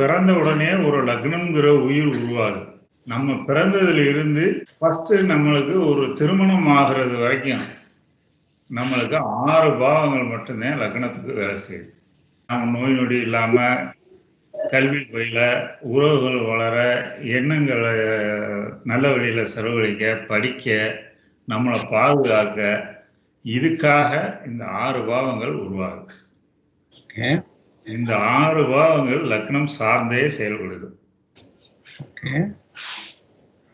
பிறந்த உடனே ஒரு லக்னம்ங்கிற உயிர் உருவாகுது. நம்ம பிறந்ததுல இருந்து ஃபர்ஸ்ட் நம்மளுக்கு ஒரு திருமணம் ஆகிறது வரைக்கும் நம்மளுக்கு ஆறு பாவங்கள் மட்டும்தான் லக்னத்துக்கு வேலை செய்யுது. நம்ம நோய் நொடி இல்லாம கல்வி பயில உறவுகள் வளர எண்ணங்களை நல்ல வழியில செலவழிக்க படிக்க நம்மளை பாதுகாக்க இதுக்காக இந்த ஆறு பாவங்கள் உருவாகுது. இந்த ஆறு பாவங்கள் லக்னம் சார்ந்தே செயல்படுது.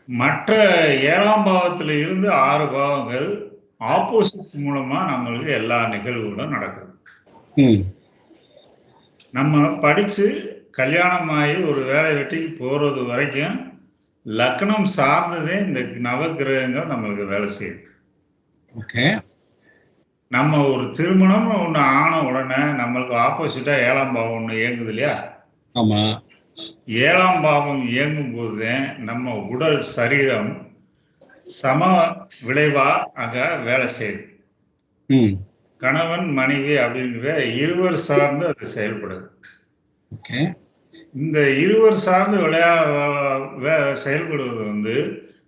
மற்ற ஏழாம் பாவத்துல இருந்து ஆறு பாவங்கள் ஆப்போசிட் மூலமா நம்மளுக்கு எல்லா நிகழ்வுகளும் நடக்குது. நம்ம படிச்சு கல்யாணம் ஆகி ஒரு வேலை வெட்டிக்கு போறது வரைக்கும் லக்னம் சார்ந்ததே இந்த நவகிரகங்கள் நம்மளுக்கு வேலை செய்யுது. ஓகே. நம்ம ஒரு திருமணம் ஒண்ணு ஆன உடனே நம்மளுக்கு ஆப்போசிட்டா ஏழாம் பாவம் ஒண்ணு இயங்குது இல்லையா? ஆமா. ஏழாம் பாவம் இயங்கும் போதுதான் நம்ம உடல் சரீரம் சம விளைவா அங்க வேலை செய்யுது. கணவன் மனைவி அப்படிங்கிற இருவர் சார்ந்து அது செயல்படுது. இந்த இருவர் சார்ந்து விளையா செயல்படுவது வந்து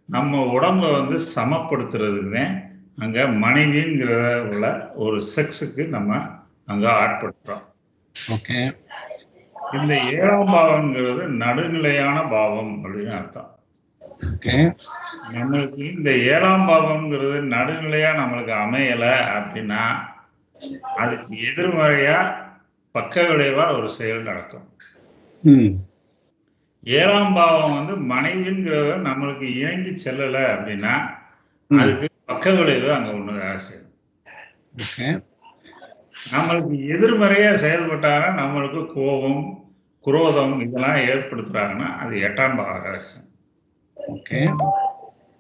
நம்ம உடம்ப வந்து சமப்படுத்துறதுக்குமே அங்க மனைவிங்கிற உள்ள ஒரு செக்ஸுக்கு நம்ம அங்க ஆட்படுத்துறோம். ஓகே. இந்த ஏழாம் பாவம்ங்கிறது நடுநிலையான பாவம் அப்படின்னு அர்த்தம். ஓகே. நம்மளுக்கு இந்த ஏழாம் பாவம்ங்கிறது நடுநிலையா நம்மளுக்கு அமையல அப்படின்னா அதுக்கு எதிர்மறையா பக்க விளைவா ஒரு செயல் நடக்கும். ஏழாம் பாவம் வந்து மனைவிங்கிறத நம்மளுக்கு இணங்கி செல்லல அப்படின்னா. அதுக்கு பக்க விளைவு அங்க ஒண்ணு வேலை செய்யும். நம்மளுக்கு எதிர்மறையா செயல்பட்டாங்கன்னா நம்மளுக்கு கோபம் குரோதம் இதெல்லாம் ஏற்படுத்துறாங்கன்னா அது எட்டாம் பாவ ரகசியம் ஓகே.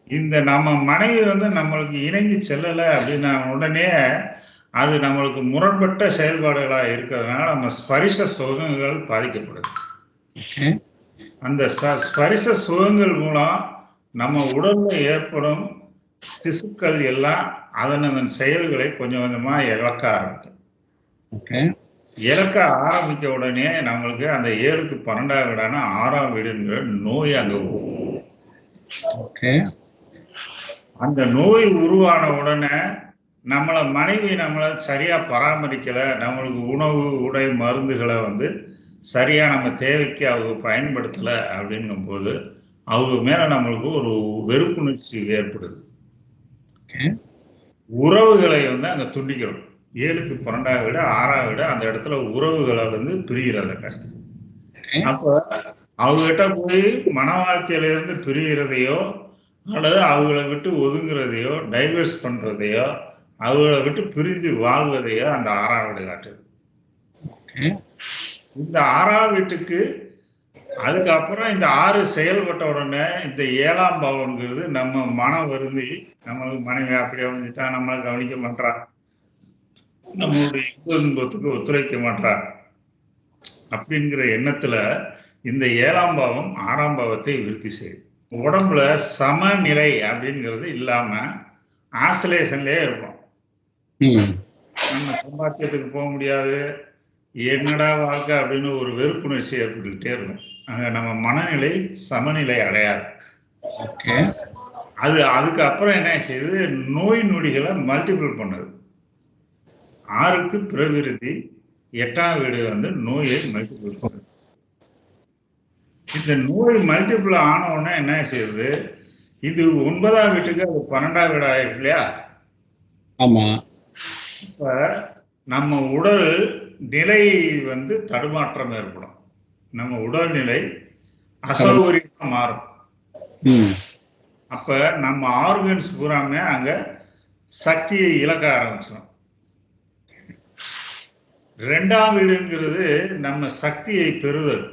இந்த நம்ம மனைவி வந்து நம்மளுக்கு இணங்கி செல்லல அப்படின்னா உடனே அது நம்மளுக்கு முரண்பட்ட செயல்பாடுகளா இருக்கிறதுனால நம்ம ஸ்பரிச சுகங்கள் பாதிக்கப்படுது. அந்த ஸ்பரிச சுகங்கள் மூலம் நம்ம உடல்ல ஏற்படும் திசுக்கள் எல்லாம் அதன் அதன் செயல்களை கொஞ்சம் கொஞ்சமா இழக்க ஆரம்பிக்கும். இழக்க ஆரம்பிக்க உடனே நம்மளுக்கு அந்த ஏழுக்கு பன்னெண்டாம் வீடான ஆறாம் வீடுங்கிற நோய் அங்க அந்த நோய் உருவான உடனே நம்மள மனைவி நம்மளை சரியா பராமரிக்கல நம்மளுக்கு உணவு உடை மருந்துகளை வந்து சரியா நம்ம தேவைக்கு அவங்க பயன்படுத்தல அப்படின்னும் போது அவங்க மேல நம்மளுக்கு ஒரு வெறுப்புணர்ச்சி ஏற்படுது. உறவுகளை வந்து அங்க துண்டிக்கிறோம். ஏழுக்கு பன்னெண்டாவது விட ஆறாவது விட அந்த இடத்துல உறவுகளை வந்து பிரிகிறத அப்ப அவங்ககிட்ட போய் மன வாழ்க்கையில இருந்து பிரிகிறதையோ அல்லது அவங்கள விட்டு ஒதுங்குறதையோ டைவர்ஸ் பண்றதையோ அவங்கள விட்டு பிரிஞ்சு வாழ்வதையோ அந்த ஆறாம் வீடு காட்டுது. இந்த ஆறாம் வீட்டுக்கு அதுக்கப்புறம் இந்த ஆறு செயல்பட்ட உடனே இந்த ஏழாம் பாவம்ங்கிறது நம்ம மனம் வருந்தி நம்மளுக்கு மனைவி அப்படி அமைஞ்சிட்டா நம்மளை கவனிக்க மாட்டா நம்மளுடைய இன்ப துன்பத்துக்கு ஒத்துழைக்க மாட்டா அப்படிங்கிற எண்ணத்துல இந்த ஏழாம் பாவம் ஆறாம் பாவத்தை விருத்தி செய்யும் உடம்புல சமநிலை அப்படிங்கிறது இல்லாம ஆசலேஷன்லயே இருக்கும் நம்ம சம்பாத்தியத்துக்கு போக முடியாது. என்னடா வாழ்க்கை அப்படின்னு ஒரு வெறுப்புணர்ச்சி ஏற்பட்டுக்கிட்டே இருக்கும் நம்ம மனநிலை சமநிலை அடையாது. ஓகே. அது அதுக்கப்புறம் என்ன செய்யுது நோய் நொடிகளை மல்டிபிள் பண்ணுது. ஆறுக்கு பிரவிருத்தி எட்டாம் வீடு வந்து நோயை மல்டிபிள் பண்ணுது. இந்த நோய் மல்டிபிள் ஆன உடனே என்ன செய்யுது? இது ஒன்பதாம் வீட்டுக்கு அது பன்னெண்டாம் வீடு ஆயிருக்கு இல்லையா? ஆமா. இப்ப நம்ம உடல் நிலை வந்து தடுமாற்றம் ஏற்படும். நம்ம உடல்நிலை அசௌகரியமா மாறும். அப்ப நம்ம ஆர்கன்ஸ் பூராமே அங்க சக்தியை இழக்க ஆரம்பிச்சிடும் ரெண்டாம் வீடுங்கிறது நம்ம சக்தியை பெறுதல்.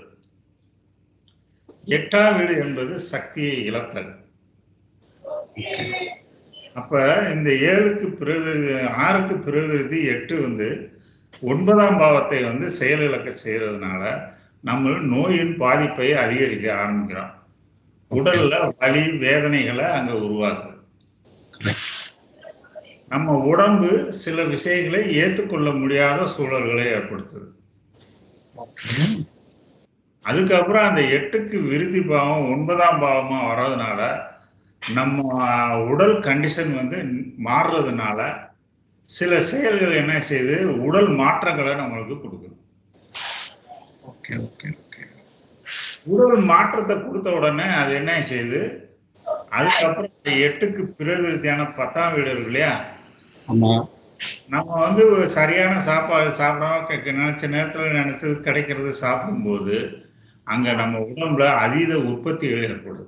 எட்டாம் வீடு என்பது சக்தியை இழத்தல். அப்ப இந்த ஏழுக்கு பிறகு ஆறுக்கு பிறவிருதி எட்டு வந்து ஒன்பதாம் பாவத்தை வந்து செயலிழக்க செய்யறதுனால நம்ம நோயின் பாதிப்பை அதிகரிக்க ஆரம்பிக்கிறோம். உடல்ல வலி வேதனைகளை அங்க உருவாக்குது. நம்ம உடம்பு சில விஷயங்களை ஏற்றுக்கொள்ள முடியாத சூழல்களை ஏற்படுத்துது. அதுக்கப்புறம் அந்த எட்டுக்கு விருத்தி பாவம் ஒன்பதாம் பாவமா வர்றதுனால நம்ம உடல் கண்டிஷன் வந்து மாறுறதுனால சில செயல்கள் என்ன செய்யுது? உடல் மாற்றங்களை நம்மளுக்கு கொடுக்குது. Okay okay okay. உடல் மாற்றத்தை கொடுத்த உடனே அது என்ன செய்யுது? அதுக்கப்புறம் எட்டுக்கு பிறவிருத்தியான பத்தாம் வீடு இருக்கு இல்லையா? ஆமா. நம்ம வந்து சரியான சாப்பாடு சாப்பிடாம நினைச்ச நேரத்துல நினைச்சது கிடைக்கிறது சாப்பிடும்போது அங்க நம்ம உடம்புல அதீத உற்பத்திகள் ஏற்படுது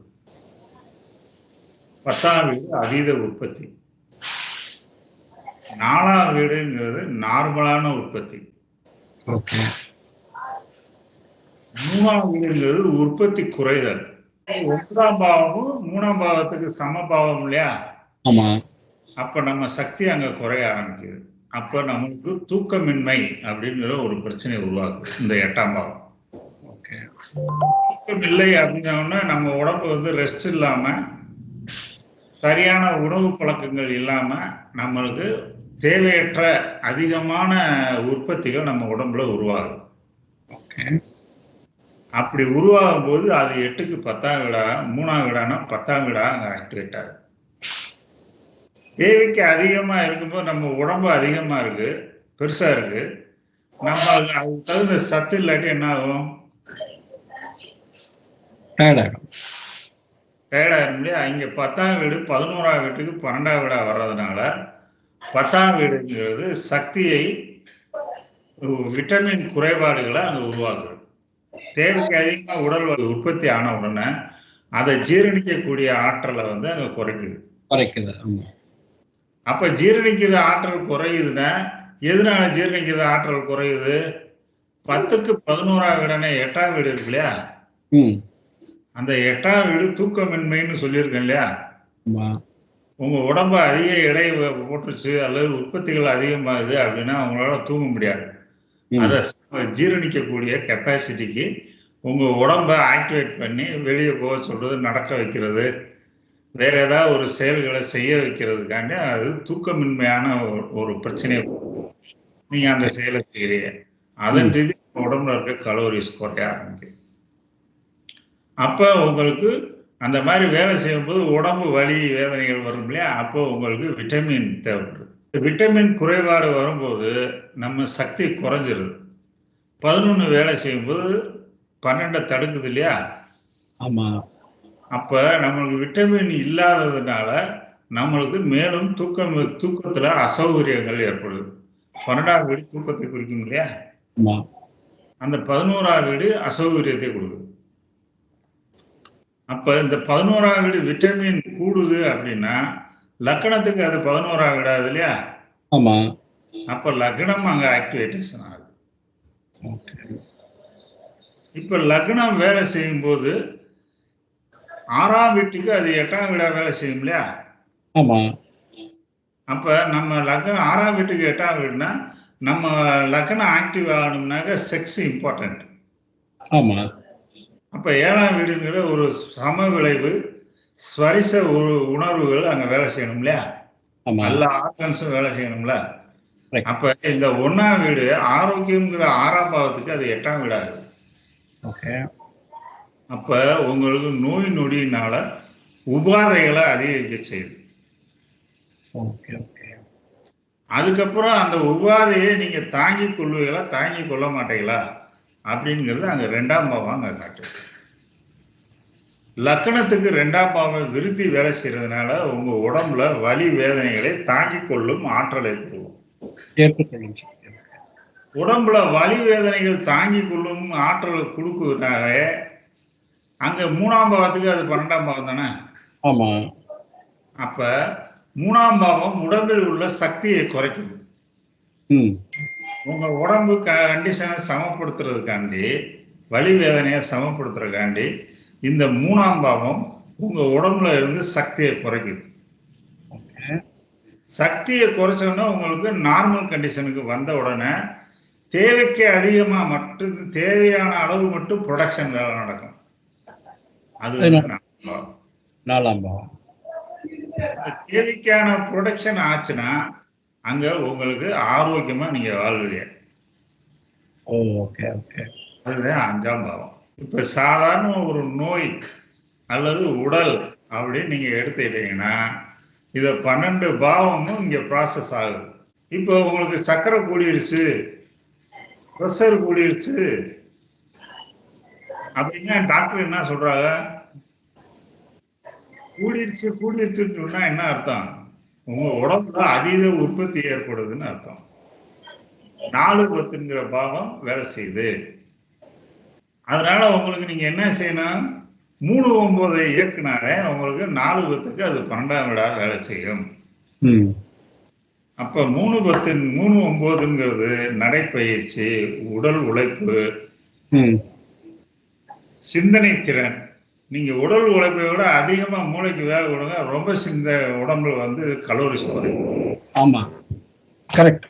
பத்தாம் வீடு அதீத உற்பத்தி. நாலாம் வீடுங்கிறது நார்மலான உற்பத்தி. ஓகே. மூணாம் வீடுங்கிறது உற்பத்தி குறைதல். ஒன்றாம் பாவமும் மூணாம் பாவத்துக்கு சம பாவம் இல்லையா? ஆமா. அப்ப நம்ம சக்தி அங்க குறைய ஆரம்பிக்குது. அப்ப நமக்கு தூக்கமின்மை அப்படிங்கிற ஒரு பிரச்சனை உருவாகுது இந்த எட்டாம் பாவம். ஓகே. தூக்கம் இல்லை அப்படின்னோடனே நம்ம உடம்பு வந்து ரெஸ்ட் இல்லாம சரியான உணவு பழக்கங்கள் இல்லாம நம்மளுக்கு தேவையற்ற அதிகமான உற்பத்திகள் நம்ம உடம்புல உருவாகும் ஓகே. அப்படி உருவாகும் போது அது எட்டுக்கு பத்தாம் வீடா மூணாம் வீடானா பத்தாம் வீடா அங்க ஆக்டிவேட் ஆகுது. தேவைக்கு அதிகமா இருக்கும்போது நம்ம உடம்பு அதிகமா இருக்கு பெருசா இருக்கு. நம்ம அது- அதுக்கு தகுந்த சத்து இல்லாட்டி என்ன ஆகும்? டயர்ட் ஆகிடும் டயர்டாயிரும் இல்லையா இங்க பத்தாம் வீடு பதினோராம் வீட்டுக்கு பன்னெண்டாம் வீடா வர்றதுனால பத்தாம் வீடுங்கிறது சக்தியை விட்டமின் குறைபாடுகளை அங்க உருவாக்குது. தேவைக்கு அதிகமா உடல் உற்பத்தி ஆன உடனே அதை ஜீரணிக்கக்கூடிய ஆற்றலை வந்து அங்க குறைக்குது. குறைக்குது அப்ப ஜீரணிக்கிற ஆற்றல் குறையுதுன்னா எதனால ஜீரணிக்கிற ஆற்றல் குறையுது? பத்துக்கு பதினோராம் வீடான எட்டாம் வீடு இருக்கு இல்லையா? அந்த எட்டாம் வீடு தூக்கமின்மைன்னு சொல்லியிருக்கேன் இல்லையா? உங்க உடம்ப அதிக எடை போட்டுருச்சு அல்லது உற்பத்திகள் அதிகமாகுது அப்படின்னா உங்களால தூங்க முடியாது. அதை ஜீரணிக்கக்கூடிய கெப்பாசிட்டிக்கு உங்க உடம்ப ஆக்டிவேட் பண்ணி வெளியே போக சொல்றது நடக்க வைக்கிறது வேற ஏதாவது ஒரு செயல்களை செய்ய வைக்கிறதுக்காண்டி அது தூக்கமின்மையான ஒரு- பிரச்சனையை நீங்க அந்த செயலை செய்யறீங்க அதன் ரீதி உடம்புல இருக்க கலோரிஸ் குறைய ஆரம்பிக்கும். அப்ப உங்களுக்கு அந்த மாதிரி வேலை செய்யும்போது உடம்பு வலி வேதனைகள் வரும் இல்லையா? அப்போ உங்களுக்கு விட்டமின் தேவைப்படுது விட்டமின் குறைபாடு வரும்போது நம்ம சக்தி குறைஞ்சிருது. பதினொன்று வேலை செய்யும்போது பன்னெண்டை தடுக்குது இல்லையா? ஆமா. அப்ப நம்மளுக்கு விட்டமின் இல்லாததுனால நம்மளுக்கு மேலும் தூக்கம் தூக்கத்துல அசௌகரியங்கள் ஏற்படுது. பன்னெண்டாம் வீடு தூக்கத்தை குறிக்கும் இல்லையா? அந்த பதினோராம் வீடு அசௌகரியத்தை கொடுக்குது. அப்ப இந்த பதினோராம் வீடு விட்டமின் கூடுது அப்படின்னா லக்கணத்துக்கு அது பதினோராம் வீடாது இல்லையா? ஆமா. அப்ப லக்னம் அங்க ஆக்டிவேட்டேஷன் ஆகுது. இப்ப லக்னம் வேலை செய்யும்போது ஆறாம் வீட்டுக்கு அது எட்டாம் வீடா வேலை செய்யும் இல்லையா? ஆமா. அப்ப நம்ம லக்னம் ஆறாம் வீட்டுக்கு எட்டாம் வீடுனா நம்ம லக்னம் ஆக்டிவ் ஆகணும்னாக்க செக்ஸ் இம்பார்ட்டன்ட் ஆமா. அப்ப ஏழாம் வீடுங்கிற ஒரு சம விளைவு ஸ்வரிச உணர்வுகள் அங்க வேலை செய்யணும் இல்லையா? நல்ல ஆர்கன்ஸும் வேலை செய்யணும்ல. அப்ப இந்த ஒண்ணாம் வீடு ஆரோக்கியம்ங்கிற ஆறாம் பாவத்துக்கு அது எட்டாம் வீடாகுது ஓகே அப்ப உங்களுக்கு நோய் நொடியினால உபாதைகளை அதிகரிக்க செய்யுது. ஓகே ஓகே அதுக்கப்புறம் அந்த உபாதையை நீங்க தாங்கிக் கொள்வீங்களா தாங்கிக் கொள்ள மாட்டீங்களா? அப்படிங்கிறது அங்க ரெண்டாம் பாவம் அங்க காட்டுது. லக்கணத்துக்கு ரெண்டாம் பாவம் விருத்தி வேலை செய்யறதுனால உங்க உடம்புல வலி வேதனைகளை தாங்கிக் கொள்ளும் ஆற்றலை சக்தி உடம்புல வலி வேதனைகள் தாங்கிக் கொள்ளும் ஆற்றலை கொடுக்குறதுனால அங்க மூணாம் பாவத்துக்கு அது பன்னெண்டாம் பாவம் தானே? ஆமா. அப்ப மூணாம் பாவம் உடம்பில் உள்ள சக்தியை குறைக்குது ம். உங்க உடம்பு கண்டிஷனை சமப்படுத்துறதுக்காண்டி வலி வேதனையை சமப்படுத்துறதுக்காண்டி இந்த மூணாம் பாவம் உங்க உடம்புல இருந்து சக்தியை குறைக்குது. சக்தியை குறைச்சோன்னா உங்களுக்கு நார்மல் கண்டிஷனுக்கு வந்த உடனே தேவைக்கு அதிகமா மட்டும் தேவையான அளவு மட்டும் ப்ரொடக்ஷன் வேலை நடக்கும். அது நாலாம் பாவம். தேவைக்கான ப்ரொடக்ஷன் ஆச்சுன்னா அங்க உங்களுக்கு ஆரோக்கியமா நீங்க வாழ்வீங்க. ஓ ஓகே ஓகே அதுதான் அஞ்சாம் பாவம். இப்ப சாதாரண ஒரு நோய் அல்லது உடல் அப்படின்னு நீங்க எடுத்துக்கிட்டீங்கன்னா இத பன்னெண்டு பாவமும் இங்க ப்ராசஸ் ஆகுது. இப்போ உங்களுக்கு சர்க்கரை கூடிருச்சு ப்ரெஷர் கூடிருச்சு அப்படின்னா டாக்டர் என்ன சொல்றாங்க? கூடிருச்சு கூடிருச்சுன்னு சொன்னா என்ன அர்த்தம்? உங்க உடம்புல அதீத உற்பத்தி ஏற்படுதுன்னு அர்த்தம். நாலு பத்துங்கிற பாகம் வேலை செய்யுது. அதனால உங்களுக்கு நீங்க என்ன செய்யணும்? மூணு ஒன்பதை இயக்குனாலே உங்களுக்கு நாலு பத்துக்கு அது பன்னெண்டாம் விடா வேலை செய்யும். அப்ப மூணு பத்து மூணு ஒன்பதுங்கிறது நடைப்பயிற்சி உடல் உழைப்பு. சிந்தனை திறன். நீங்க உடல் உழைப்பை விட அதிகமா மூளைக்கு வேலை கொடுங்க ரொம்ப சிந்த உடம்புல வந்து கலோரிஸ் குறையும். ஆமா. கரெக்ட்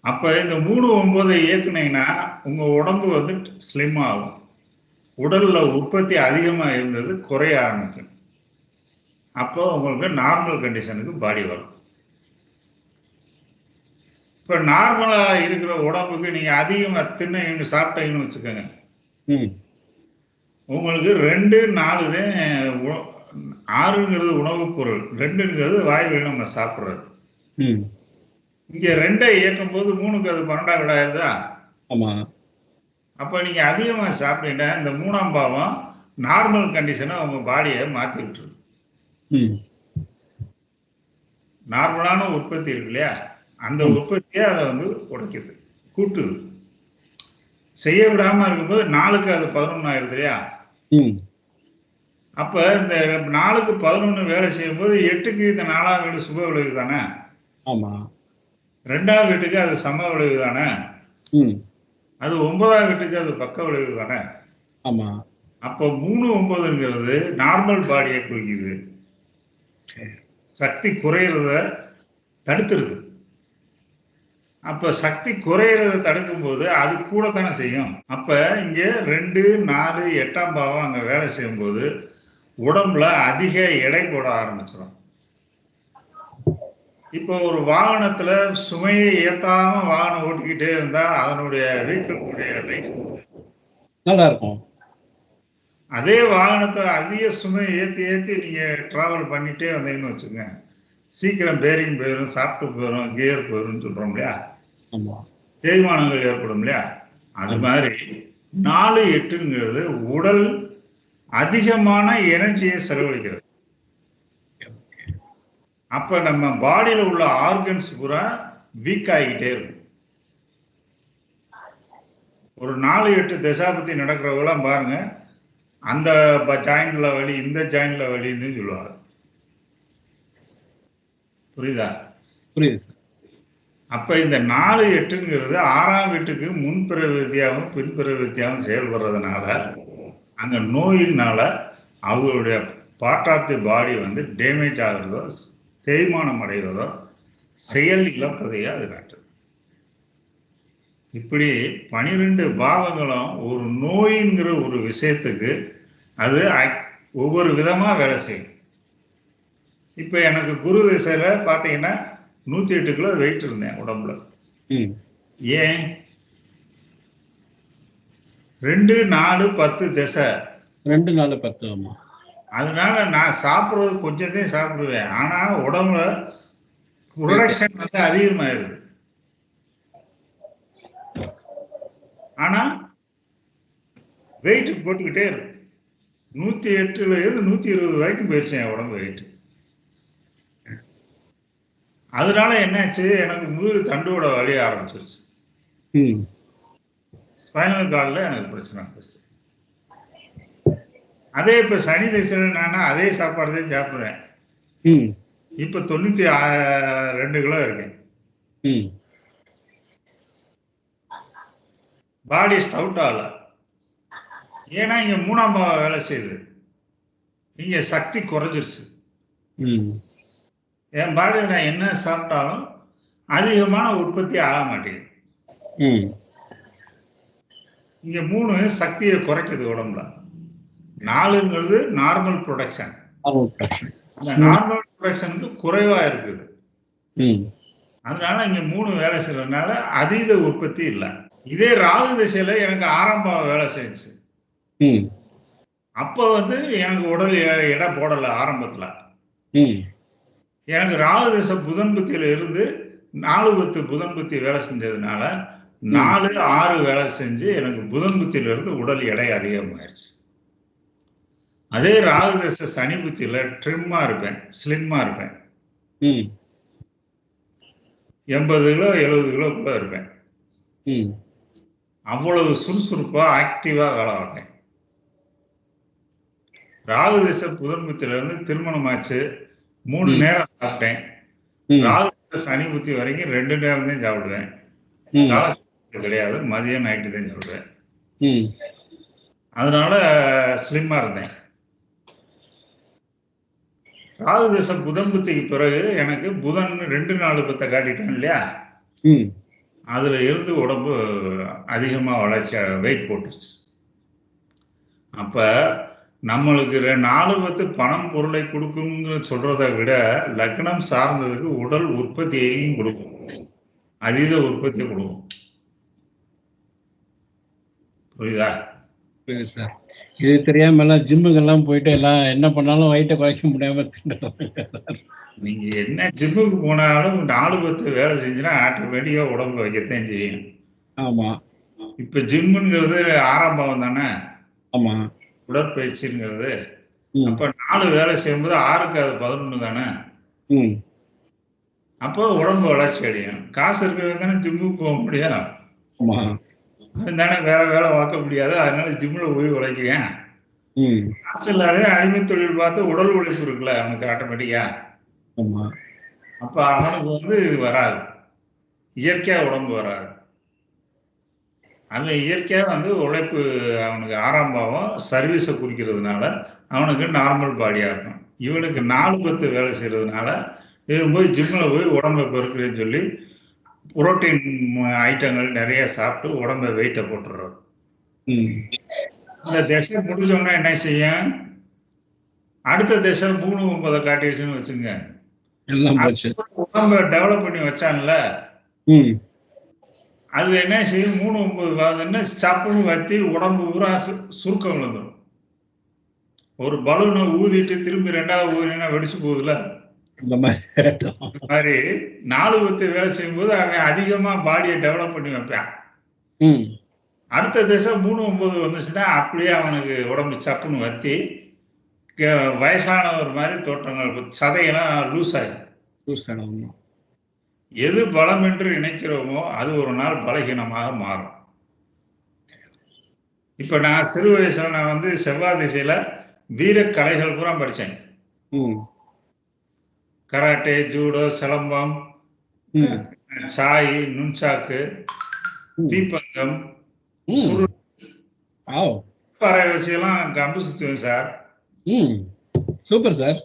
அப்ப இந்த மூணு ஒன்பதை இயக்குனீங்கன்னா உங்க உடம்பு வந்து ஸ்லிம் ஆகும். உடல்ல உற்பத்தி அதிகமா இருந்தது குறைய ஆரம்பிக்கும். அப்போ உங்களுக்கு நார்மல் கண்டிஷனுக்கு பாடி வரும். இப்ப நார்மலா இருக்கிற உடம்புக்கு நீங்க அதிகமா தின்ன சாப்பிட்டீங்கன்னு வச்சுக்கோங்க. உங்களுக்கு ரெண்டு நாலு தான் ஆறுங்கிறது உணவுப் பொருள். ரெண்டுங்கிறது வாய்வழி நம்ம சாப்பிடுறது. ம். இங்க ரெண்டை இயக்கும் போது மூணுக்கு அது பன்னெண்டாம் விடாயிருதா ஆமா. அப்ப நீங்க அதிகமா சாப்பிட்டீங்கன்னா இந்த மூணாம் பாவம் நார்மல் கண்டிஷனை உங்க பாடியை மாத்தி விட்டுருது ம் நார்மலான உற்பத்தி இருக்கு இல்லையா? அந்த உற்பத்தியை அதை வந்து உடைக்குது கூட்டுது. செய்ய விடாம இருக்கும்போது நாலுக்கு அது பதினொன்னு ஆயிருது இல்லையா? அப்ப இந்த நாலுக்கு பதினொன்னு வேலை செய்யும்போது எட்டுக்கு இந்த நாலாம் வீடு சுப விளைவு தானே? ஆமா. ரெண்டாம் வீட்டுக்கு அது சம விளைவு தானே? அது ஒன்பதாம் வீட்டுக்கு அது பக்க விளைவு தானே? ஆமா. அப்போ மூணு ஒன்பதுங்கிறது நார்மல் பாடியை குறிக்குது. சக்தி குறையிறத தடுத்துருது. அப்ப சக்தி குறையிறத தடுக்கும் போது அது கூட தானே செய்யும். அப்ப இங்க ரெண்டு நாலு எட்டாம் பாவம் அங்க வேலை செய்யும் போது உடம்புல அதிக எடை போட ஆரம்பிச்சிடும் இப்போ ஒரு வாகனத்துல சுமையை ஏத்தாம வாகனம் ஓட்டிக்கிட்டே இருந்தா அதனுடைய வீட்டினுடைய லைஃப் நல்லா இருக்கும். அதே வாகனத்தை அதிக சுமை ஏத்தி ஏத்தி நீங்க டிராவல் பண்ணிட்டே வந்தீங்கன்னு வச்சுங்க சீக்கிரம் பேரிங் போயிடும் சாப்பிட்டு போயிடும் கியர் போயிடும் சொல்றோம் இல்லையா? ஆமா. தேய்மானங்கள் ஏற்படும் இல்லையா? அது மாதிரி நாலு எட்டுங்கிறது உடல் அதிகமான எனர்ஜியை செலவழிக்கிறது. அப்ப நம்ம பாடியில உள்ள ஆர்கன்ஸ் பூரா வீக் ஆகிக்கிட்டே இருக்கும். ஒரு நாலு எட்டு தசாபத்தி நடக்கிறவங்களாம் பாருங்க அந்த ஜாயிண்ட்ல வலி இந்த ஜாயிண்ட்ல வலின்னு சொல்லுவாங்க. புரியுதா? புரியுது சார் அப்ப இந்த நாலு எட்டுங்கிறது ஆறாம் வீட்டுக்கு பின்பிற வித்தியாவும் செயல்படுறதுனால அந்த நோயினால அவங்களுடைய பார்ட் ஆஃப் தி பாடி வந்து டேமேஜ் ஆகுறதோ தேய்மானம் அடைவதோ செயல் இழப்பதையோ அது காட்டுது இப்படி பனிரெண்டு பாவங்களும் ஒரு நோய்ங்கிற ஒரு விஷயத்துக்கு அது ஒவ்வொரு விதமா வேலை செய்யும். இப்ப எனக்கு குரு திசையில பாத்தீங்கன்னா நூத்தி எட்டு கிலோ வெயிட் இருந்தேன் உடம்புல. ஏன்? ரெண்டு நாலு பத்து திசை. ரெண்டு நாலு பத்து ஆமா. அதனால நான் சாப்பிடுறது கொஞ்சத்தையும் சாப்பிடுவேன். ஆனா உடம்புல ப்ரொடக்ஷன் வந்து அதிகமாயிருது. ஆனா வெயிட் போட்டுக்கிட்டே இருக்கு நூத்தி எட்டுல இருந்து நூத்தி இருபது வரைக்கும் போயிருச்சு என் உடம்பு வெயிட் அதனால என்னாச்சு? எனக்கு முதுகு தண்டுவோட வலி ஆரம்பிச்சிருச்சு. ஸ்பைனல் கார்டில் எனக்கு பிரச்சனை வந்துருச்சு. அதே இப்ப சனி திசையில நானா அதே சாப்பாடு தான் சாப்பிடுறேன் ம். இப்ப தொண்ணூத்தி ரெண்டு கிலோ இருக்கேன். பாடி ஸ்டவுட் ஆகல. ஏன்னா இங்க மூணாம் பாவம் வேலை செய்யுது. இங்க சக்தி குறைஞ்சிருச்சு. என் பாடியில் நான் என்ன சாப்பிட்டாலும் அதிகமான உற்பத்தி ஆக மாட்டேங்குது. இங்க மூணு சக்தியை குறைக்குது உடம்புல. நாலுங்கிறது நார்மல் ப்ரொடக்ஷன் இந்த நார்மல் ப்ரொடக்ஷனுக்கு குறைவா இருக்குது. அதனால இங்க மூணு வேலை செய்யறதுனால அதீத உற்பத்தி இல்லை. இதே ராகு திசையில எனக்கு ஆறாம் பாவம் வேலை செஞ்சுச்சு. அப்ப வந்து எனக்கு உடல் எடை போடல ஆரம்பத்துல. எனக்கு ராகு திசை புதன் புத்தியில இருந்து நாலு பத்து புதன் புத்தி வேலை செஞ்சதுனால நாலு ஆறு வேலை செஞ்சு எனக்கு புதன் புத்தியில இருந்து உடல் எடை அதிகமாயிருச்சு. அதே ராகு திசை சனி புத்தியில ட்ரிம்மா இருப்பேன் ஸ்லிம்மா இருப்பேன். எண்பது கிலோ எழுபது கிலோ கூட இருப்பேன். அவ்வளவு சுறுசுறுப்பா ஆக்டிவா காலவாட்டேன் ராகு திசை புதன் புத்தியில இருந்து திருமணம் ஆச்சு. மூணு. நேரம் சாப்பிட்டேன். ராகு திசை சனி புத்தி வரைக்கும் ரெண்டு நேரம் தான் சாப்பிடுவேன். கிடையாது. மதியம் நைட்டு தான் சாப்பிடுவேன். அதனால ஸ்லிம்மா இருந்தேன். ராகு திசை புதன் புத்திக்கு பிறகு எனக்கு புதன் ரெண்டு நாலு பத்தை காட்டிட்டேன் இல்லையா? அதுல இருந்து உடம்பு அதிகமா வளர்ச்சி வெயிட் போட்டுருச்சு. அப்ப நம்மளுக்கு நாலு பத்து பணம் பொருளை கொடுக்குங்கிற சொல்றதை விட லக்னம் சார்ந்ததுக்கு உடல் உற்பத்தியையும் கொடுக்கும். அதீத உற்பத்தியை கொடுக்கும். புரியுதா? சார். இது தெரியாம எல்லாம் ஜிம்முக்கெல்லாம் போயிட்டு எல்லாம் என்ன பண்ணாலும் வயிற்றை குறைக்க முடியாம திண்டுறாங்க நீங்க என்ன ஜிம்முக்கு போனாலும் நாலு பத்து வேலை செஞ்சுன்னா ஆட்டோமேட்டிக்கா உடம்பு வைக்கத்தான் செய்யும். ஆமா. இப்ப ஜிம்முங்கிறது ஆரம்பம் தானே? ஆமா. உடற்பயிற்சிங்கிறது அப்ப நாலு வேலை செய்யும்போது ஆறுக்கு அது பதினொன்று தானே? அப்போ உடம்பு வளர்ச்சி அடையும். காசு இருக்கிறது தானே ஜிம்முக்கு போக முடியும். தானே வேற வேலை பார்க்க முடியாது. அதனால ஜிம்ல போய் உழைக்கிறேன். காசு இல்லாத அடிமை தொழில் பார்த்து உடல் உழைப்பு இருக்குல்ல அவனுக்கு ஆட்டோமேட்டிக்கா அப்ப அவனுக்கு வந்து இது வராது. இயற்கையா உடம்பு வராது. அவன் இயற்கையா வந்து உழைப்பு அவனுக்கு ஆறாம் பாவம் சர்வீஸை குறிக்கிறதுனால அவனுக்கு நார்மல் பாடியா இருக்கும் இவனுக்கு நாலு பத்து வேலை செய்யறதுனால இவன் போய் ஜிம்ல போய் உடம்பை பெருக்கிறேன்னு சொல்லி புரோட்டீன் ஐட்டங்கள் நிறைய சாப்பிட்டு உடம்பை வெயிட்டை போட்டுடுறாரு ம். இந்த திசை முடிஞ்சோன்னா என்ன செய்யும்? அடுத்த திசை மூணு ஒன்பதை காட்டிடுச்சுன்னு வச்சுங்க உடம்ப டெவலப் பண்ணி வச்சான்ல. அது என்ன செய்யும்? மூணு ஒன்பது வாதுன்னு சப்புன்னு வத்தி உடம்பு பூரா சுருக்கம் விழுந்துடும் ஒரு பலூனை ஊதிட்டு திரும்பி ரெண்டாவது ஊதினா வெடிச்சு போகுதுல இந்த மாதிரி நாலு பத்து வேலை செய்யும்போது அவன் அதிகமா பாடியை டெவலப் பண்ணி வைப்பான். அடுத்த திசை மூணு ஒன்பது வந்துச்சுன்னா அப்படியே அவனுக்கு உடம்பு சப்புன்னு வத்தி வயசானவர் மாதிரி தோற்றங்கள் சதையெல்லாம் லூஸ் ஆகும் லூசான ஆமா எது பலம் என்று நினைக்கிறோமோ அது ஒரு நாள் பலகீனமாக மாறும். இப்ப நான் சிறு வயசுல நான் வந்து செவ்வாய் திசையில வீரக் கலைகள் பூரா படிச்சேன். கராட்டே ஜூடோ சிலம்பம் சாய் நுண்சாக்கு ம். தீப்பந்தம் ம். சுருள். ஆவ் பறை வச்செல்லாம் கம்பு சுத்துவேன் சார். Super sir.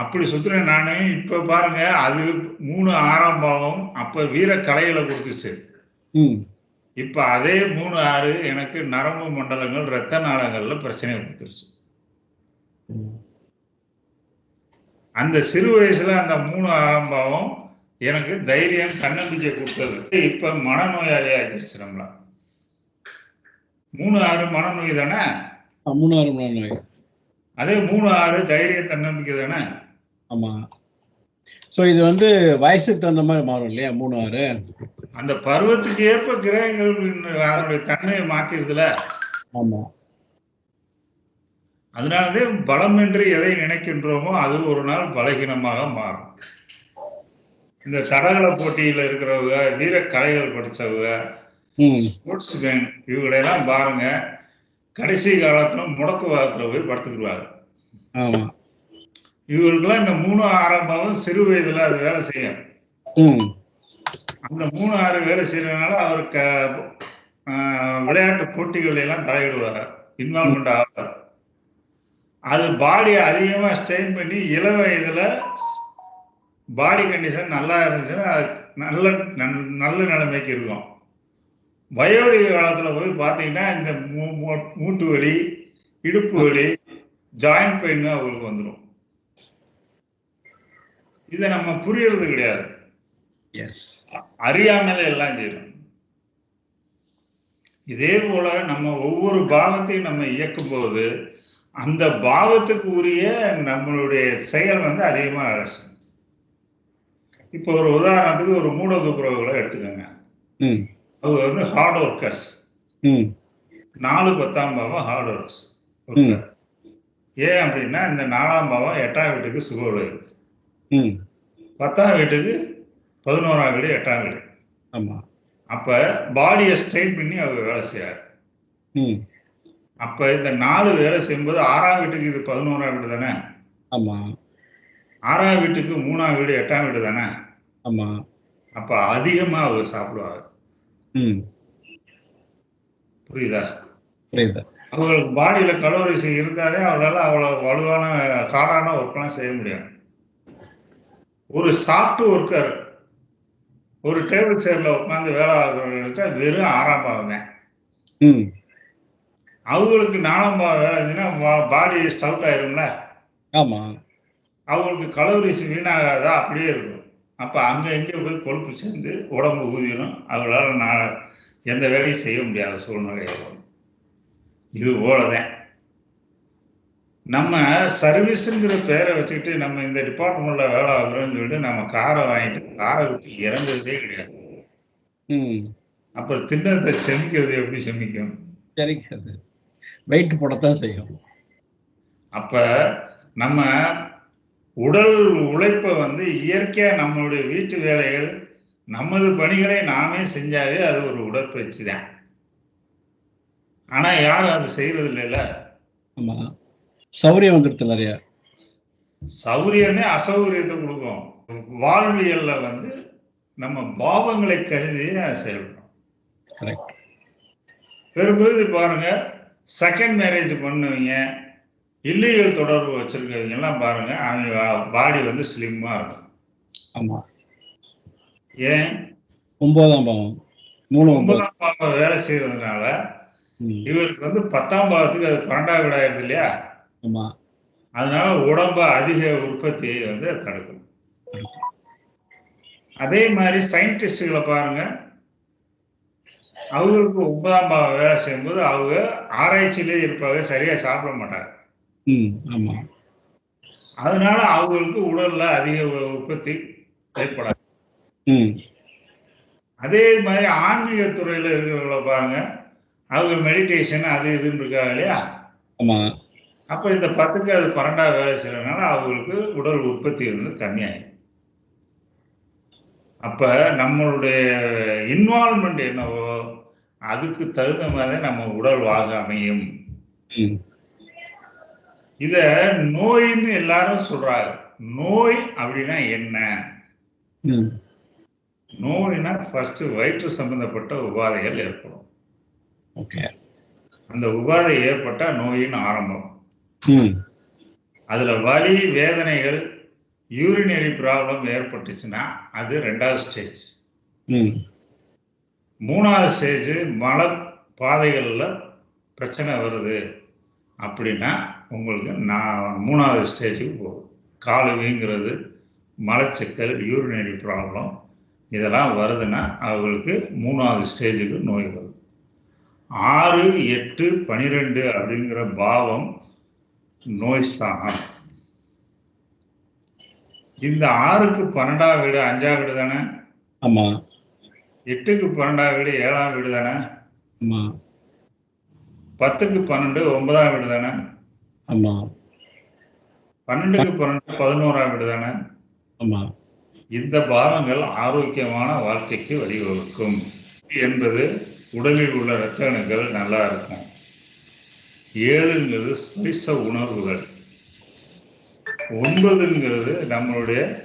அப்படி சுத்துறேன் நானு. இப்ப பாருங்க அது மூணு ஆறாம் பாவம் அப்ப வீர கலைகளை கொடுத்துச்சு. இப்ப அதே மூணு ஆறு எனக்கு நரம்பு மண்டலங்கள் ரத்த நாளங்கள்ல பிரச்சனை கொடுத்துருச்சு. அந்த சிறு வயசுல அந்த மூணு ஆறாம் பாவம் எனக்கு தைரியம் தன்னம்பிக்கை கொடுத்தது. இப்ப மனநோயாளி ஆக்கிடுச்சு நம்மள. மூணு ஆறு மனநோய் தானே? மணி நோய் அதே மூணு ஆறு தைரியம் தன்னம்பிக்கை தானே? ஆமா. ஸோ இது வந்து வயசுக்கு தகுந்த மாதிரி மாறும் இல்லையா? மூணு ஆறு. அந்த பருவத்துக்கு ஏற்ப கிரகங்கள் அதனுடைய தன்மையை மாத்திருதுல? ஆமா. அதனாலதே பலம் என்று எதை நினைக்கின்றோமோ அது ஒரு நாள் பலகீனமாக மாறும். இந்த தடகள போட்டியில இருக்கிறவங்க வீர கலைகள் படிச்சவங்க ஸ்போர்ட்ஸ் மேன் இவங்களெல்லாம் பாருங்க கடைசி காலத்துல முடக்குவாதத்துல போய் படுத்துக்குவாங்க ஆமா. இவங்களுக்குலாம் இந்த மூணு ஆரம்பமும் சிறு வயதுல அது வேலை செய்யும் அந்த மூணு ஆறு வேலை செய்யறதுனால அவர் க விளையாட்டு போட்டிகள் எல்லாம் தலையிடுவார். இன்வால்மெண்ட் ஆவார். அது பாடியை அதிகமா ஸ்ட்ரெயின் பண்ணி இள வயதுல பாடி கண்டிஷன் நல்லா இருந்துச்சுன்னா நல்ல நல்- நல்ல நிலைமைக்கு இருக்கும். வயோதிக காலத்துல போய் பார்த்தீங்கன்னா இந்த மூட்டு வலி இடுப்பு வலி ஜாயிண்ட் பெயின் அவங்களுக்கு வந்துடும் இதை நம்ம புரியறது கிடையாது. எஸ் அறியாமலே எல்லாம் செய்யறோம் இதே போல நம்ம ஒவ்வொரு பாவத்தையும் நம்ம இயக்கும் போது அந்த பாவத்துக்கு உரிய நம்மளுடைய செயல் வந்து அதிகமா வேலை செய்யும் இப்போ ஒரு உதாரணத்துக்கு ஒரு மூட துப்புரவுகளை எடுத்துக்கோங்க. அவங்க வந்து ஹார்ட் ஒர்க்கர்ஸ் நாலு பத்தாம் பாவம் ஹார்ட் ஒர்க்ஸ் ம். ஏன் அப்படின்னா இந்த நாலாம் பாவம் எட்டாம் வீட்டுக்கு சுகோலயம் ம் பத்தாம் வீட்டுக்கு பதினோராம் வீடு எட்டாம் வீடு. ஆமா. அப்ப பாடியை ஸ்ட்ரெயின் பண்ணி அவங்க வேலை செய்யறாரு ம். அப்ப இந்த நாலு வேலை செய்யும்போது ஆறாம் வீட்டுக்கு இது பதினோராம் வீடு தானே? ஆமா. ஆறாம் வீட்டுக்கு மூணாம் வீடு எட்டாம் வீடு தானே? ஆமா. அப்ப அதிகமா அவங்க சாப்பிடுவாங்க ம். புரியுதா? புரியுது. அவங்களுக்கு பாடியில கலோரிஸ் இருந்தாலே அவளால அவ்வளவு வலுவான காடான ஒர்க்லாம் செய்ய முடியும் ஒரு சாஃப்ட் ஒர்க்கர் ஒரு டேபிள் சேர்ல உட்காந்து வேலை ஆகுறவங்கள்ட்ட வெறும் ஆறாம் பாவம் தான். ம். அவங்களுக்கு நாலாம் பாவம் வேலை இருந்துச்சுன்னா பாடி ஸ்டவுட் ஆயிரும்ல? ஆமா. அவங்களுக்கு கலோரிஸ் வீணாகாதா? அப்படியே இருக்கும். அப்ப அங்க எங்க போய் கொழுப்பு சேர்ந்து உடம்பு ஊதிடும் அவங்களால நான் எந்த வேலையும் செய்ய முடியாத சூழ்நிலை இது போலதான். நம்ம சர்வீஸுங்கிற பேரை வச்சுக்கிட்டு நம்ம இந்த டிபார்ட்மெண்ட்ல வேலை ஆகுறோம்னு சொல்லிட்டு நம்ம காரை வாங்கிட்டு காரை விட்டு இறங்குறதே கிடையாது. அப்புறம் திண்ணத்தை செமிக்கிறது எப்படி செமிக்கும்? சரிக்காது வெயிட் போடத்தான் செய்யும். அப்ப நம்ம உடல் உழைப்பை வந்து இயற்கையா நம்மளுடைய வீட்டு வேலைகள் நமது பணிகளை நாமே செஞ்சாவே அது ஒரு உடற்பயிற்சி தான் ஆனா யாரும் அது செய்யறது இல்லைல்ல ஆமா. சௌரியம் வந்துடுது நிறைய. சௌரியமே அசௌகரியத்தை கொடுக்கும். வாழ்வியல்ல வந்து நம்ம பாவங்களை கருதி செயல்படும் பெரும்பகுதி பாருங்க செகண்ட் மேரேஜ் பண்ணுவீங்க இல்லீகல் தொடர்பு வச்சிருக்கவங்க எல்லாம் பாருங்க அவங்க பாடி வந்து ஸ்லிம்மா இருக்கும். ஆமா. ஏன்? ஒன்பதாம் பாவம். மூணு ஒன்பது ஒன்பதாம் பாவம் வேலை செய்யறதுனால இவருக்கு வந்து பத்தாம் பாவத்துக்கு அது பன்னெண்டாம் வீடு ஆயிருது இல்லையா? ஆமா. அதனால உடம்ப அதிக உற்பத்தியை வந்து தடுக்கும். அதே மாதிரி சயின்டிஸ்டுகளை பாருங்க. அவங்களுக்கு ஒன்பதாம் பாவம் வேலை செய்யும்போது அவங்க ஆராய்ச்சியிலே இருப்பாங்க சரியா சாப்பிட மாட்டாங்க. ஆமா. அதனால அவங்களுக்கு உடல்ல அதிக உற்பத்தி ஏற்படாது. அதே மாதிரி ஆன்மீக துறையில இருக்கிறவங்கள பாருங்க. அவங்க மெடிடேஷன் அது இதுன்னு இருக்காங்க இல்லையா? அப்ப இந்த பத்துக்கு அது பன்னெண்டா வேலை செய்யறதுனால அவங்களுக்கு உடல் உற்பத்தி வந்து கம்மியாயிடும் அப்ப நம்மளுடைய இன்வால்மெண்ட் என்னவோ அதுக்கு தகுந்த மாதிரி நம்ம உடல் வாக அமையும். இத நோயின்னு எல்லாரும் சொல்றாங்க. நோய் அப்படின்னா என்ன? நோய்னா ஃபர்ஸ்ட் வயிற்று சம்பந்தப்பட்ட உபாதைகள் ஏற்படும். ஓகே. அந்த உபாதை ஏற்பட்டா நோயின் ஆரம்பம். அதுல வலி வேதனைகள் யூரினரி ப்ராப்ளம் ஏற்பட்டுச்சுன்னா அது ரெண்டாவது ஸ்டேஜ் ம். மூணாவது ஸ்டேஜ் மல பாதைகள்ல பிரச்சனை வருது அப்படின்னா உங்களுக்கு நான் மூணாவது ஸ்டேஜுக்கு போகும் கால் வீங்கிறது மலச்சிக்கல் யூரினரி ப்ராப்ளம் இதெல்லாம் வருதுன்னா அவங்களுக்கு மூணாவது ஸ்டேஜுக்கு நோய் வருது. ஆறு எட்டு பனிரெண்டு அப்படிங்கிற பாவம் நோய் ஸ்தானம் இந்த ஆறுக்கு பன்னெண்டாம் வீடு அஞ்சாம் வீடு தானே? ஆமா. எட்டுக்கு பன்னெண்டாம் வீடு ஏழாம் வீடு தானே? ஆமா. பத்துக்கு பன்னெண்டு ஒன்பதாம் வீடு தானே? ஆமா. பன்னெண்டுக்கு பன்னெண்டு பதினோராம் வீடு தானே? ஆமா. இந்த பாவங்கள் ஆரோக்கியமான வாழ்க்கைக்கு வழிவகுக்கும். என்பது உடலில் உள்ள இரத்த அணுக்கள் நல்லா இருக்கும். ஏழுங்கிறது ஸ்பரிச உணர்வுகள். ஒன்பதுங்கிறது நம்மளுடைய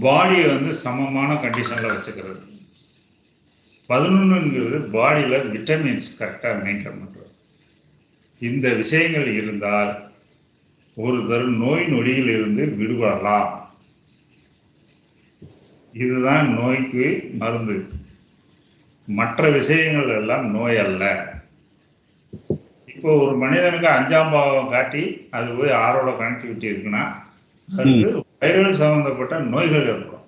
பாடியை வந்து சமமான கண்டிஷனில் வச்சுக்கிறது. பதினொன்றுங்கிறது பாடியில் விட்டமின்ஸ் கரெக்டாக மெயின்டைன் பண்ணுறது இந்த விஷயங்கள் இருந்தால் ஒருத்தர் நோய் நொடியில் இருந்து விடுபடலாம். இதுதான் நோய்க்கு மருந்து. மற்ற விஷயங்கள் எல்லாம் நோய் அல்ல. இப்போ ஒரு மனிதனுக்கு அஞ்சாம் பாவம் காட்டி அது போய் ஆறோட கனெக்டிவிட்டி இருக்குன்னா அதுக்கு வைரல் சம்பந்தப்பட்ட நோய்கள் ஏற்படும்.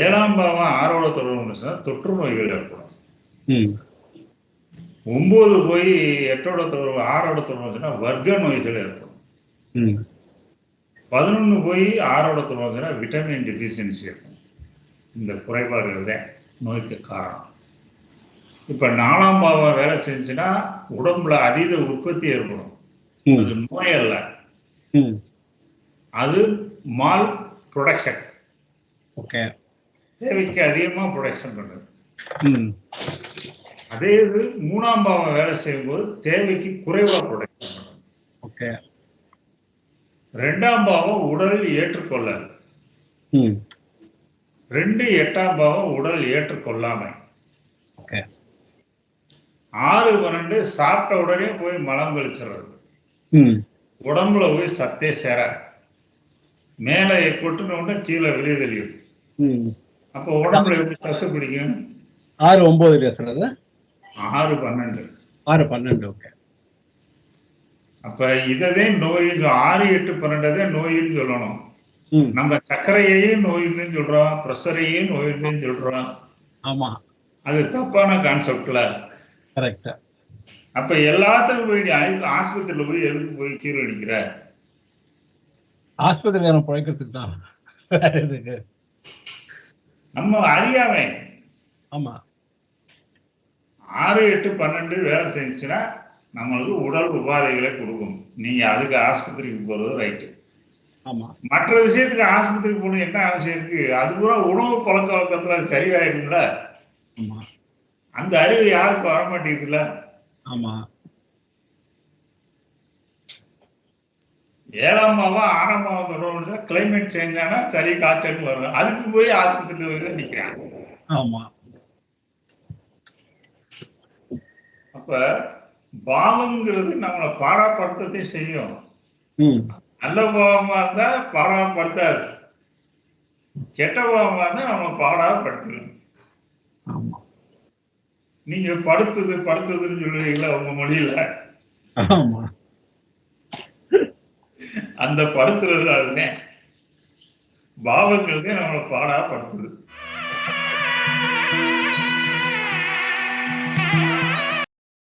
ஏழாம் பாவம் ஆறோட தொடர்பு தொற்று நோய்கள் ஏற்படும். ஒன்பது போய் எட்டோட தொடர்பு ஆறோட தொடர்புனா வர்க்க நோய்கள் ஏற்படும். பதினொன்று போய் ஆறோட தொடர்புனா விட்டமின் டெஃபிஷியன்சி இருக்கும் இந்த குறைபாடுகள் தான் நோய்க்கு காரணம். இப்ப நாலாம் பாவம் வேலை செஞ்சுன்னா உடம்புல அதீத உற்பத்தி ஏற்படும். அது நோய் அல்ல. அது மால் ப்ரொடக்ஷன் ஓகே. தேவைக்கு அதிகமா ப்ரொடக்ஷன் பண்ணுது. அதே இது மூணாம் பாவம் வேலை செய்யும்போது தேவைக்கு குறைவா ப்ரொடக்ஷன் பண்ணுது. ஓகே. ரெண்டாம் பாவம் உடலில் ஏற்றுக்கொள்ளல். ம். ரெண்டு எட்டாம் பாவம் உடல் ஏற்றுக்கொள்ளாமை. ஆறு பன்னெண்டு சாப்பிட்ட உடனே போய் மலம் கழிச்சிடுறது. உடம்புல போய் சத்தே சேர. மேலே கொட்டின உடனே கீழே வெளியே தெளியும் ம். அப்போ உடம்புல எப்படி சத்து பிடிக்கும்? ஆறு ஒன்பது இல்லையா சார் அது? ஆறு பன்னெண்டு. ஆறு பன்னெண்டு ஓகே. அப்ப இததே நோய் ஆறு எட்டு பன்னெண்டதே நோயின்னு சொல்லணும். நம்ம சர்க்கரையையும் நோயின்னு சொல்றோம் ப்ரெஷரையும் நோயின்னு சொல்றோம். ஆமா. அது தப்பான கான்செப்ட்ல கரெக்ட் அப்ப எல்லாத்துக்கும் போய் ஆஸ்பத்திரியில போய் எதுக்கு போய் கீழே அடிக்கிற? ஆஸ்பத்திரிக்காரன் பிழைக்கிறதுக்கு தான். வேற எதுக்கு? நம்ம அறியாமை. ஆமா. ஆறு எட்டு பன்னெண்டு வேலை செஞ்சுன்னா நம்மளுக்கு உடல் உபாதைகளை கொடுக்கும். நீங்க அதுக்கு ஆஸ்பத்திரிக்கு போறது ரைட்டு ஆமா. மற்ற விஷயத்துக்கு ஆஸ்பத்திரிக்கு போகணும் என்ன அவசியம் இருக்கு? அது பூரா உணவு பழக்க வழக்கத்துல சரியாயிரும்ல? ஆமா. அந்த அறிவு யாருக்கும் வர மாட்டேங்குதுல்ல? ஆமா. ஏழாம் மாதம் ஆறாம் மாதம் தொடர்பு கிளைமேட் சேஞ்ச் ஆனா சளி காய்ச்சல் வரும் அதுக்கு போய் ஆஸ்பத்திரியில் போய் நிக்கிறான் ஆமா. அப்ப பாவம்ங்கிறது நம்மளை பாடாப்படுத்தத்தை செய்யும். நல்ல பாவமா இருந்தா பாடாப்படுத்தாது கெட்ட பாவமா இருந்தா நம்ம பாடாப்படுத்திடும் நீங்க படுத்துது படுத்துதுன்னு சொல்லுவீங்களா உங்க மொழியில? அந்த படுத்துறது அதுதான். பாவங்கள் தான் நம்மளை பாடாப்படுத்துது